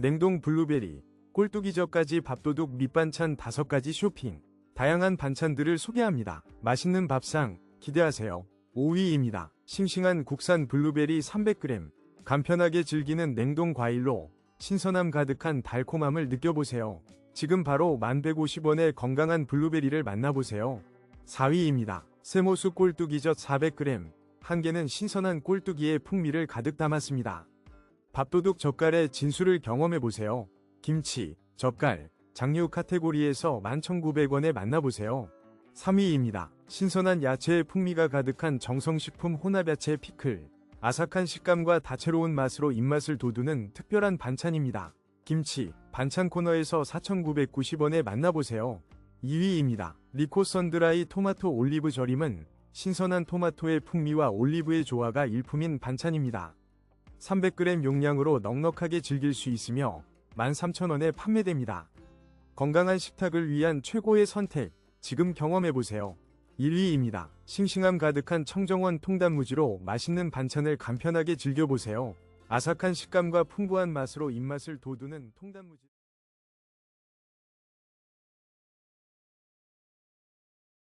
냉동 블루베리, 꼴뚜기젓까지 밥도둑 밑반찬 5가지 쇼핑. 다양한 반찬들을 소개합니다. 맛있는 밥상 기대하세요. 5위입니다. 싱싱한 국산 블루베리 300g. 간편하게 즐기는 냉동 과일로 신선함 가득한 달콤함을 느껴보세요. 지금 바로 1150원의 건강한 블루베리를 만나보세요. 4위입니다. 세모수 꼴뚜기젓 400g. 한 개는 신선한 꼴뚜기의 풍미를 가득 담았습니다. 밥도둑 젓갈의 진수를 경험해보세요. 김치, 젓갈, 장류 카테고리에서 11,900원에 만나보세요. 3위입니다. 신선한 야채의 풍미가 가득한 정성식품 혼합야채 피클. 아삭한 식감과 다채로운 맛으로 입맛을 돋우는 특별한 반찬입니다. 김치, 반찬 코너에서 4,990원에 만나보세요. 2위입니다. 리코 선드라이 토마토 올리브 절임은 신선한 토마토의 풍미와 올리브의 조화가 일품인 반찬입니다. 300g 용량으로 넉넉하게 즐길 수 있으며 13,000원에 판매됩니다. 건강한 식탁을 위한 최고의 선택, 지금 경험해보세요. 1위입니다. 싱싱함 가득한 청정원 통단무지로 맛있는 반찬을 간편하게 즐겨보세요. 아삭한 식감과 풍부한 맛으로 입맛을 돋우는 통단무지.